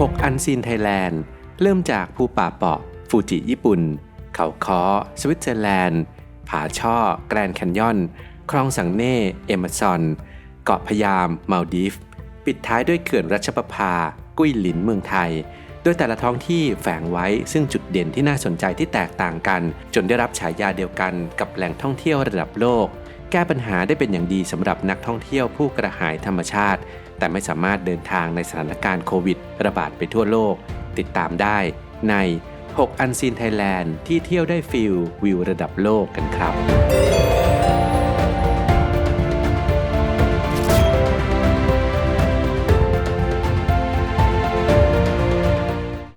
6 อันซีนไทยแลนด์ เริ่มจากภูป่าเปาะ ฟูจิญี่ปุ่น เขาคอสวิตเซอร์แลนด์ ผาช่อ แกรนแคนยอน คลองสังเน่ เอมะซอน เกาะพยาม มาลดีฟ ปิดท้ายด้วยเขื่อนรัชประภา กุ้ยหลินเมืองไทย โดยแต่ละท้องที่แฝงไว้ซึ่งจุดเด่นที่น่าสนใจที่แตกต่างกัน จนได้รับฉายาเดียวกันกับแหล่งท่องเที่ยวระดับโลก แก้ปัญหาได้เป็นอย่างดีสำหรับนักท่องเที่ยวผู้กระหายธรรมชาติ แต่ไม่สามารถเดินทางในสถานการณ์โควิด ระบาดไปทั่วโลก ติดตามได้ใน 6 อันซีนไทยแลนด์ที่เที่ยวได้ฟิลวิวระดับโลกกันครับ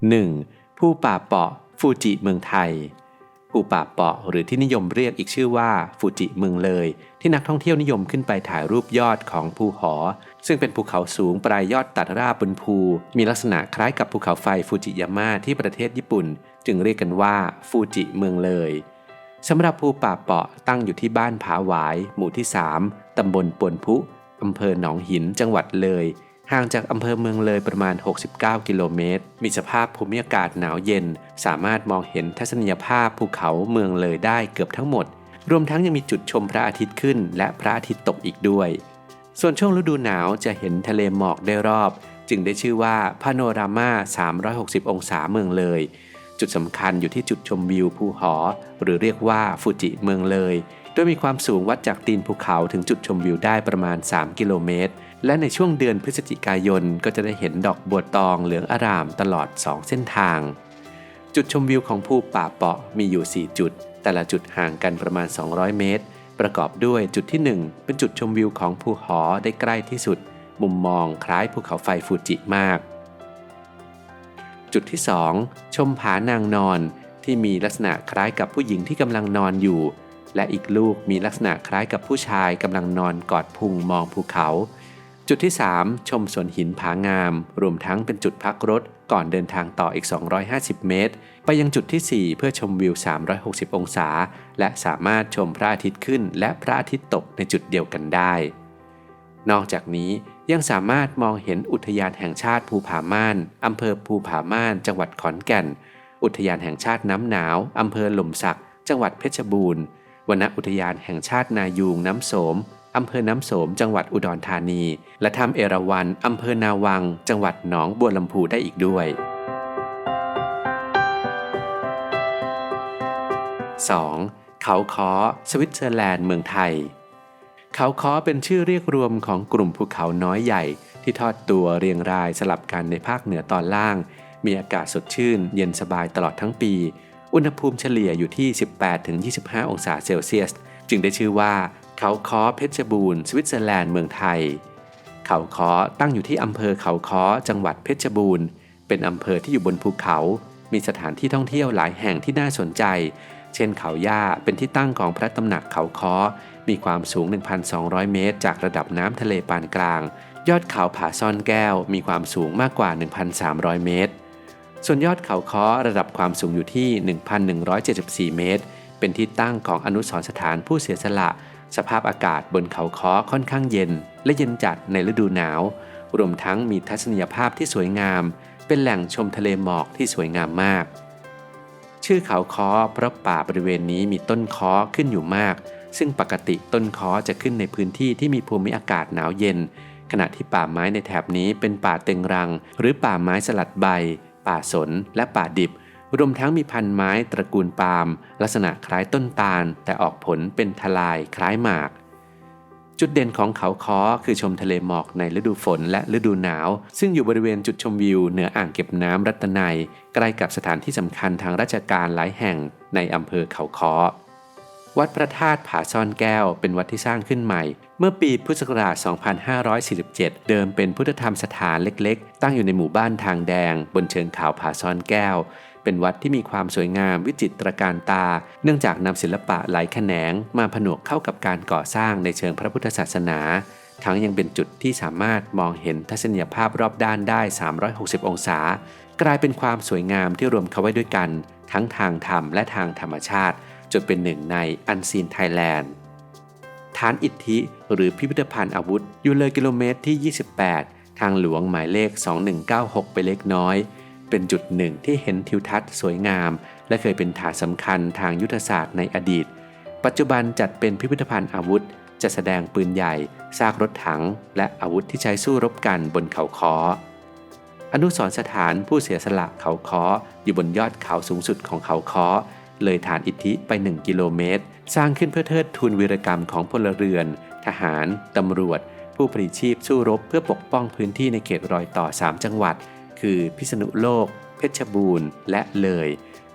1. ผู้ป่าเปาะฟูจิเมืองไทย ภูป่าเปาะหรือที่นิยมเรียกอีกชื่อว่าฟูจิเมืองเลย ที่นักท่องเที่ยวนิยมขึ้นไปถ่ายรูปยอดของภูหอ ซึ่งเป็นภูเขาสูงปลายยอดตัดราบบนภู มีลักษณะคล้ายกับภูเขาไฟฟูจิยาม่าที่ประเทศญี่ปุ่น จึงเรียกกันว่าฟูจิเมืองเลยสำหรับภูป่าเปาะตั้งอยู่ที่บ้านผาหวาย หมู่ที่ 3 ตำบลปวนพุอำเภอหนองหินจังหวัดเลย ห่างจากอำเภอเมืองเลยประมาณ 69 กิโลเมตร มีสภาพภูมิอากาศหนาวเย็น สามารถมองเห็นทัศนียภาพภูเขาเมืองเลยได้เกือบทั้งหมด รวมทั้งยังมีจุดชมพระอาทิตย์ขึ้น และพระอาทิตย์ตกอีกด้วย ส่วนช่วงฤดูหนาวจะเห็นทะเลหมอกได้รอบ จึงได้ชื่อว่าพาโนรามา 360 องศาเมืองเลย จุดสำคัญอยู่ที่จุดชมวิวภูหอ หรือเรียกว่าฟูจิเมืองเลย ดยมีความสูงวัดจากตีนภูเขาถึงจุดชมวิวได้ประมาณ 3 กิโลเมตร และในช่วงเดือนพฤศจิกายนก็จะได้เห็นดอกบัวตองเหลืองอารามตลอด 2 เส้นทาง จุดชมวิวของภูป่าเปาะมีอยู่ 4 จุด แต่ละจุดห่างกันประมาณ 200 เมตร ประกอบด้วยจุดที่ 1 เป็นจุดชมวิวของภูหอได้ใกล้ที่สุด มุมมองคล้ายภูเขาไฟฟูจิมาก จุดที่ 2 ชมผานางนอนที่มีลักษณะคล้ายกับผู้หญิงที่กำลังนอนอยู่ และอีกลูกมีลักษณะคล้ายกับผู้ชายกำลังนอนกอดพุงมองภูเขา จุดที่ 3 ชมสวนหินผางาม รวมทั้งเป็นจุดพักรถก่อนเดินทางต่ออีก 250 เมตร ไปยังจุดที่ 4 เพื่อชมวิว 360 องศา และสามารถชมพระอาทิตย์ขึ้น และพระอาทิตย์ตกในจุดเดียวกันได้ นอกจากนี้ยังสามารถมองเห็นอุทยานแห่งชาติภูผาม่านอำเภอภูผาม่าน จังหวัดขอนแก่น อุทยานแห่งชาติน้ำหนาวอำเภอหล่มสัก จังหวัดเพชรบูรณ์ วนอุทยานแห่งชาตินายูงน้ำโสมอำเภอน้ำโสม จังหวัดอุดรธานี และถ้ำเอราวัณอำเภอนาวัง จังหวัดหนองบัวลำพูได้อีกด้วย 2. เขาคอสวิตเซอร์แลนด์เมืองไทย เขาคอเป็นชื่อเรียกรวมของกลุ่มภูเขาน้อยใหญ่ ที่ทอดตัวเรียงรายสลับกันในภาคเหนือตอนล่าง มีอากาศสดชื่น เย็นสบายตลอดทั้งปี อุณหภูมิเฉลี่ยอยู่ที่ 18-25 องศาเซลเซียส จึงได้ชื่อว่า เขาคอเพชรบูรณ์สวิตเซอร์แลนด์เมืองไทย เขาคอตั้งอยู่ที่อำเภอเขาคอจังหวัดเพชรบูรณ์ เป็นอำเภอที่อยู่บนภูเขา มีสถานที่ท่องเที่ยวหลายแห่งที่น่าสนใจ เช่นเขาย่าเป็นที่ตั้งของพระตำหนักเขาคอมีความสูง 1,200 เมตร จากระดับน้ำทะเลปานกลาง ยอดเขาผาซ่อนแก้วมีความสูงมากกว่า 1,300 เมตร ส่วนยอดเขาคอระดับความสูงอยู่ที่ 1,174 เมตร เป็นที่ตั้งของอนุสรสถานผู้เสียสละ สภาพอากาศบนเขาค้อค่อนข้างเย็น และเย็นจัดในฤดูหนาว รวมทั้งมีทัศนียภาพที่สวยงาม เป็นแหล่งชมทะเลหมอกที่สวยงามมาก ชื่อเขาค้อเพราะป่าบริเวณนี้มีต้นค้อขึ้นอยู่มาก ซึ่งปกติต้นค้อจะขึ้นในพื้นที่ที่มีภูมิอากาศหนาวเย็น ขณะที่ป่าไม้ในแถบนี้เป็นป่าเต็งรัง หรือป่าไม้สลัดใบ ป่าสนและป่าดิบ รวมทั้งมีพันไม้ตระกูลปาล์มลักษณะคล้ายต้นตาล แต่ออกผลเป็นทลายคล้ายหมาก จุดเด่นของเขาค้อคือชมทะเลหมอกในฤดูฝนและฤดูหนาว ซึ่งอยู่บริเวณจุดชมวิวเหนืออ่างเก็บน้ำรัตนัยใกล้กับสถานที่สำคัญทางราชการหลายแห่งในอำเภอเขาค้อ วัดพระธาตุผาซ่อนแก้วเป็นวัดที่สร้างขึ้นใหม่ เมื่อปีพุทธศักราช 2547 เดิมเป็นพุทธธรรมสถานเล็กๆ ตั้งอยู่ในหมู่บ้านทางแดง บนเชิงเขาผาซ่อนแก้ว เป็นวัดที่มีความสวยงามวิจิตรการตา เนื่องจากนำศิลปะหลายแขนง มาผนวกเข้ากับการก่อสร้างในเชิงพระพุทธศาสนา ทั้งยังเป็นจุดที่สามารถมองเห็นทัศนียภาพรอบด้านได้ 360 องศา กลายเป็นความสวยงามที่รวมเข้าไว้ด้วยกัน ทั้งทางธรรมและทางธรรมชาติ จนเป็นหนึ่งในอันซีนไทยแลนด์ฐานอิทธิหรือพิพิธภัณฑ์อาวุธ อยู่เลยกิโลเมตรที่ 28 ทางหลวงหมายเลข 2196 ไปเล็กน้อย เป็นจุดหนึ่งที่เห็นทิวทัศน์สวยงาม และเคยเป็นฐานสำคัญทางยุทธศาสตร์ในอดีต ปัจจุบันจัดเป็นพิพิธภัณฑ์อาวุธจะแสดงปืนใหญ่ ซากรถถัง และอาวุธที่ใช้สู้รบกันบนเขาคออนุสรสถานผู้เสียสละเขาคออยู่บนยอดเขาสูงสุดของเขาคอ เลยฐานอิทธิไป 1 กิโลเมตร สร้างขึ้นเพื่อเทิดทูนวีรกรรมของพลเรือน ทหาร ตำรวจ ผู้ผลิตชีพสู้รบเพื่อปกป้องพื้นที่ในเขตรอยต่อ 3 จังหวัด คือพิษณุโลก เพชรบูรณ์ และเลย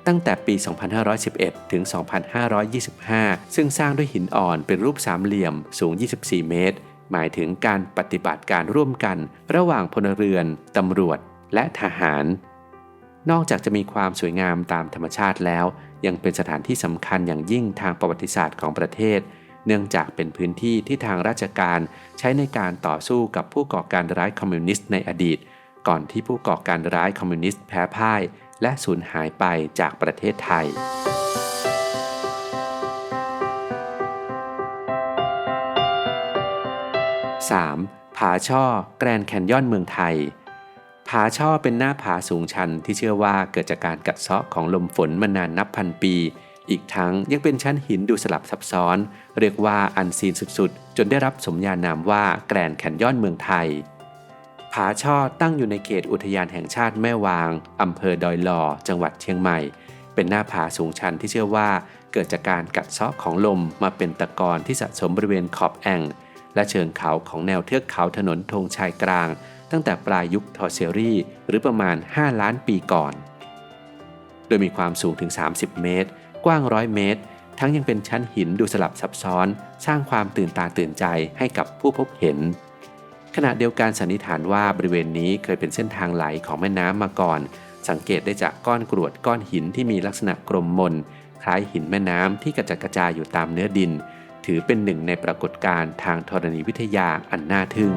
ตั้งแต่ปี 2511 ถึง 2525 ซึ่งสร้างด้วยหินอ่อนเป็นรูปสามเหลี่ยมสูง 24 เมตร หมายถึงการปฏิบัติการร่วมกัน ระหว่างพลเรือน ตำรวจ และทหาร นอกจากจะมีความสวยงามตามธรรมชาติแล้ว ยังเป็นสถานที่สำคัญอย่างยิ่งทางประวัติศาสตร์ของประเทศ เนื่องจากเป็นพื้นที่ที่ทางราชการใช้ในการต่อสู้กับผู้ก่อการร้ายคอมมิวนิสต์ในอดีต ก่อนที่ผู้ก่อการร้ายคอมมิวนิสต์แพ้พ่าย และสูญหายไปจากประเทศไทย 3. ผาช่อ แกรนแคนยอนเมืองไทยาช่อเป็นหน้าผาสูงชันที่เชื่อว่าเกิดจากการกัดเซาะของลมฝนมานานนับพันปี อีกทั้งยังเป็นชั้นหินดูสลับซับซ้อน เรียกว่าอันซีนสุดๆ จนได้รับสมญานามว่าแกรนแคนยอนเมืองไทย ผาช่อตั้งอยู่ในเขตอุทยานแห่งชาติแม่วางอำเภอดอยหล่อจังหวัดเชียงใหม่ เป็นหน้าผาสูงชันที่เชื่อว่าเกิดจากการกัดเซาะของลมมาเป็นตะกอนที่สะสมบริเวณขอบแอ่งและเชิงเขาของแนวเทือกเขาถนนธงชัยกลาง ตั้งแต่ปลายยุคทอร์เซอรี่หรือประมาณ 5 ล้านปีก่อน โดยมีความสูงถึง 30 เมตร กว้าง 100 เมตร ทั้งยังเป็นชั้นหินดูสลับซับซ้อน สร้างความตื่นตาตื่นใจให้กับผู้พบเห็น ขณะเดียวกันสันนิษฐานว่าบริเวณนี้เคยเป็นเส้นทางไหลของแม่น้ำมาก่อน สังเกตได้จากก้อนกรวดก้อนหินที่มีลักษณะกลมมนคล้ายหินแม่น้ำที่กระจัดกระจายอยู่ตามเนื้อดิน ถือเป็นหนึ่งในปรากฏการณ์ทางธรณีวิทยาอันน่าทึ่ง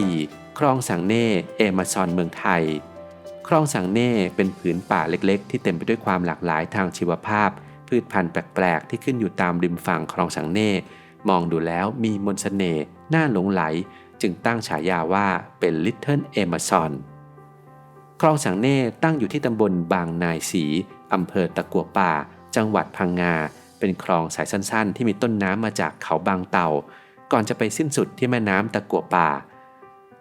4. คลองสังเน่เอมาซอนเมืองไทย คลองสังเน่เป็นผืนป่าเล็กๆ ที่เต็มไปด้วยความหลากหลายทางชีวภาพ พืชพันธุ์แปลกๆ ที่ขึ้นอยู่ตามริมฝั่งคลองสังเน่ มองดูแล้วมีมนสเสน่ห์น่าหลงไหล จึงตั้งฉายาว่าเป็นลิ Little Amazon คลองสังเน่ตั้งอยู่ที่ตำบลบางนายศรีอำเภอตะกัวป่า จังหวัดพังงา เป็นคลองสายสั้นๆ ที่มีต้นน้ำมาจากเขาบางเต่า ก่อนจะไปสิ้นสุดที่แม่น้ำตะกัวป่า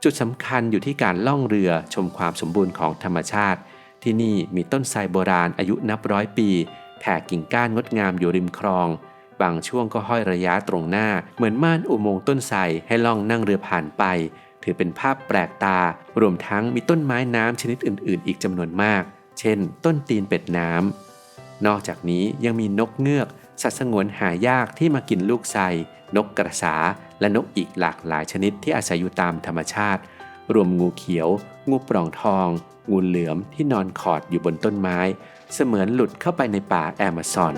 จุดสำคัญอยู่ที่การล่องเรือชมความสมบูรณ์ของธรรมชาติ ที่นี่มีต้นไทรโบราณอายุนับร้อยปี แผ่กิ่งก้านงดงามอยู่ริมคลอง บางช่วงก็ห้อยระยะตรงหน้า เหมือนม่านอุโมงค์ต้นไทรให้ล่องนั่งเรือผ่านไป ถือเป็นภาพแปลกตา รวมทั้งมีต้นไม้น้ำชนิดอื่น ๆ อีกจำนวนมาก เช่น ต้นตีนเป็ดน้ำนอกจากนี้ยังมีนกเงือก สัตว์สงวนหายากที่มากินลูกไทรนกกระสา และนกอีกหลากหลายชนิดที่อาศัยอยู่ตามธรรมชาติ รวมงูเขียว งูปล่องทอง งูเหลือมที่นอนขอดอยู่บนต้นไม้ เสมือนหลุดเข้าไปในป่าแอมะซอน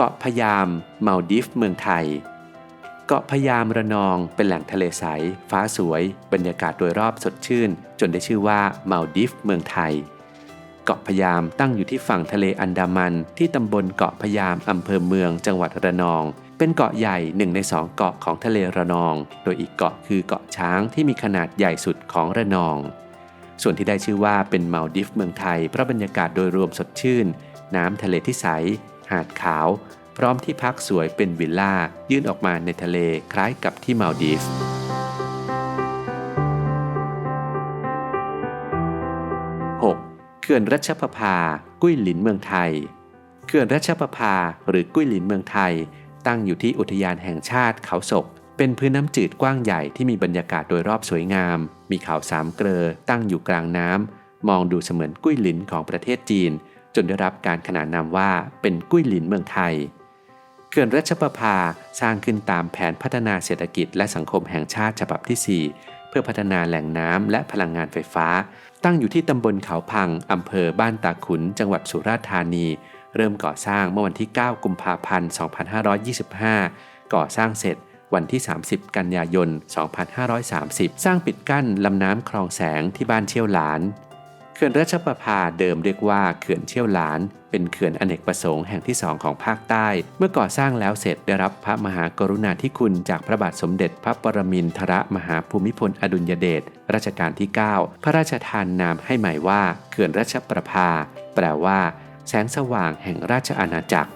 เกาะพยามมาดิฟเมืองไทย เกาะพยามระนองเป็นแหล่งทะเลใส ฟ้าสวย บรรยากาศโดยรอบสดชื่น จนได้ชื่อว่ามาดิฟเมืองไทย เกาะพยามตั้งอยู่ที่ฝั่งทะเลอันดามัน ที่ตำบลเกาะพยามอำเภอเมืองจังหวัดระนอง เป็นเกาะใหญ่หนึ่งในสองเกาะของทะเลระนอง โดยอีกเกาะคือเกาะช้างที่มีขนาดใหญ่สุดของระนอง ส่วนที่ได้ชื่อว่าเป็นเมาดิฟเมืองไทยเพราะบรรยากาศโดยรวมสดชื่น น้ำทะเลที่ใส หาดขาว พร้อมที่พักสวยเป็นวิลล่ายื่นออกมาในทะเลคล้ายกับที่มาลดีฟ ขื่อนรัชประภา กุ้ยหลินเมืองไทย เขื่อนรัชประภาหรือกุ้ยหลินเมืองไทย ตั้งอยู่ที่อุทยานแห่งชาติเขาศก เป็นพื้นน้ำจืดกว้างใหญ่ที่มีบรรยากาศโดยรอบสวยงาม มีเขาสามเกลอตั้งอยู่กลางน้ำมองดูเสมือนกุ้ยหลินของประเทศจีน จนได้รับการขนานนามว่าเป็นกุ้ยหลินเมืองไทย เขื่อนรัชประภาสร้างขึ้นตามแผนพัฒนาเศรษฐกิจและสังคมแห่งชาติฉบับที่ 4 เพื่อพัฒนาแหล่งน้ำและพลังงานไฟฟ้า ตั้งอยู่ที่ตำบลเขาพัง อำเภอบ้านตาขุน จังหวัดสุราษฎร์ธานี เริ่มก่อสร้างเมื่อวันที่ 9 กุมภาพันธ์ 2525 ก่อสร้างเสร็จวันที่ 30 กันยายน 2530 สร้างปิดกั้นลำน้ำคลองแสงที่บ้านเชี่ยวหลาน ขื่อนราชประภาเดิมเรียกว่าเขื่อนเชี่ยวหลาน เป็นเขื่อนอเนกประสงค์แห่งที่สองของภาคใต้ เมื่อก่อสร้างแล้วเสร็จได้รับพระมหากรุณาธิคุณจากพระบาทสมเด็จพระปรมินทรมหาภูมิพลอดุลยเดชรัชกาลที่ 9 พระราชทานนามให้หม่ว่าเขื่อนราชประภา แปลว่า แสงสว่างแห่งราชอาณาจักร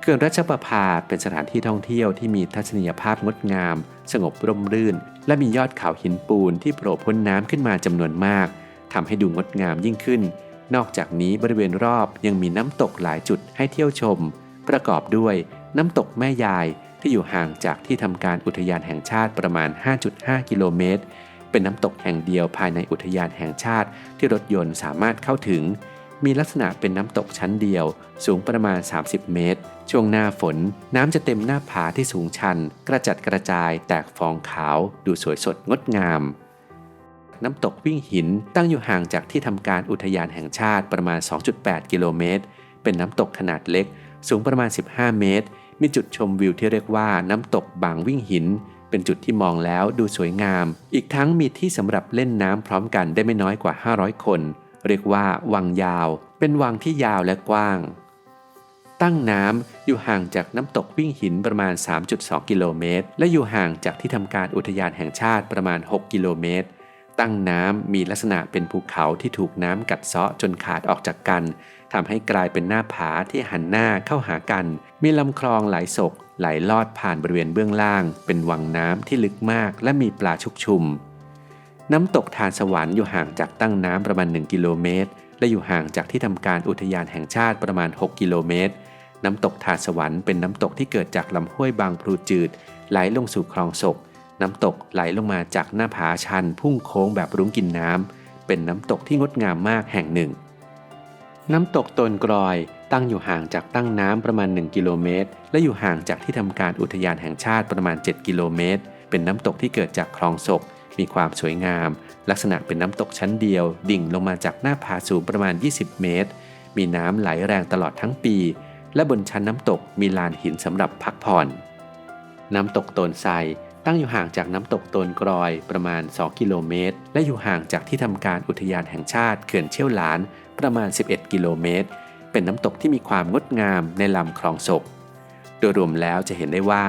เขื่อนราชประภาเป็นสถานที่ท่องเที่ยวที่มีทัศนียภาพงดงาม สงบร่มรื่น และมียอดเขาหินปูนที่โผล่พ้นน้ำขึ้นมาจำนวนมาก ทำให้ดูงดงามยิ่งขึ้น นอกจากนี้บริเวณรอบยังมีน้ำตกหลายจุดให้เที่ยวชม ประกอบด้วยน้ำตกแม่ยายที่อยู่ห่างจากที่ทำการอุทยานแห่งชาติประมาณ 5.5 กิโลเมตร เป็นน้ำตกแห่งเดียวภายในอุทยานแห่งชาติที่รถยนต์สามารถเข้าถึง มีลักษณะเป็นน้ำตกชั้นเดียว สูงประมาณ 30 เมตร ช่วงหน้าฝน น้ำจะเต็มหน้าผาที่สูงชัน กระจัดกระจายแตกฟองขาว ดูสวยสดงดงาม น้ำตกวิ่งหิน ตั้งอยู่ห่างจากที่ทำการอุทยานแห่งชาติประมาณ 2.8 กิโลเมตร เป็นน้ำตกขนาดเล็ก สูงประมาณ 15 เมตร มีจุดชมวิวที่เรียกว่าน้ำตกบางวิ่งหิน เป็นจุดที่มองแล้วดูสวยงาม อีกทั้งมีที่สำหรับเล่นน้ำพร้อมกันได้ไม่น้อยกว่า 500 คน เรียกว่าวังยาว เป็นวังที่ยาวและกว้าง ตั้งน้ำอยู่ห่างจากน้ำตกวิ่งหินประมาณ 3.2 กิโลเมตร และอยู่ห่างจากที่ทำการอุทยานแห่งชาติประมาณ 6 กิโลเมตร ตั้งน้ำมีลักษณะเป็นภูเขาที่ถูกน้ำกัดเซาะจนขาดออกจากกันทำให้กลายเป็นหน้าผาที่หันหน้าเข้าหากัน มีลำคลองไหลศกไหลลอดผ่านบริเวณเบื้องล่าง เป็นวังน้ำที่ลึกมากและมีปลาชุกชุม น้ำตกทานสวรรค์อยู่ห่างจากตั้งน้ำประมาณ 1 กิโลเมตร และอยู่ห่างจากที่ทำการอุทยานแห่งชาติประมาณ 6 กิโลเมตร น้ำตกทานสวรรค์เป็นน้ำตกที่เกิดจากลำห้วยบางพลูจืด ไหลลงสู่คลองศก น้ำตกไหลลงมาจากหน้าผาชันพุ่งโค้งแบบรุ้งกินน้ำ เป็นน้ำตกที่งดงามมากแห่งหนึ่ง น้ำตกตนกรอยตั้งอยู่ห่างจากตั้งน้ำประมาณ 1 กิโลเมตร และอยู่ห่างจากที่ทำการอุทยานแห่งชาติประมาณ 7 กิโลเมตร เป็นน้ำตกที่เกิดจากคลองศก มีความสวยงาม ลักษณะเป็นน้ำตกชั้นเดียว ดิ่งลงมาจากหน้าผาสูงประมาณ 20 เมตร มีน้ำไหลแรงตลอดทั้งปี และบนชั้นน้ำตกมีลานหินสำหรับพักผ่อน น้ำตกโตนไซ ตั้งอยู่ห่างจากน้ำตกโตนกรอยประมาณ 2 กิโลเมตร และอยู่ห่างจากที่ทำการอุทยานแห่งชาติเขื่อนเชี่ยวหลานประมาณ 11 กิโลเมตร เป็นน้ำตกที่มีความงดงามในลำคลองศก โดยรวมแล้วจะเห็นได้ว่า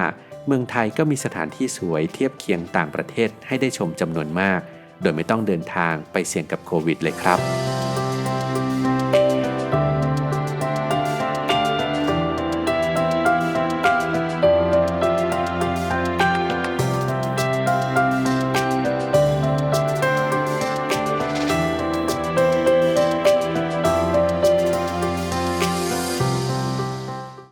เมืองไทยก็มีสถานที่สวยเทียบเคียงต่างประเทศให้ได้ชมจำนวนมาก โดยไม่ต้องเดินทางไปเสี่ยงกับโควิดเลยครับ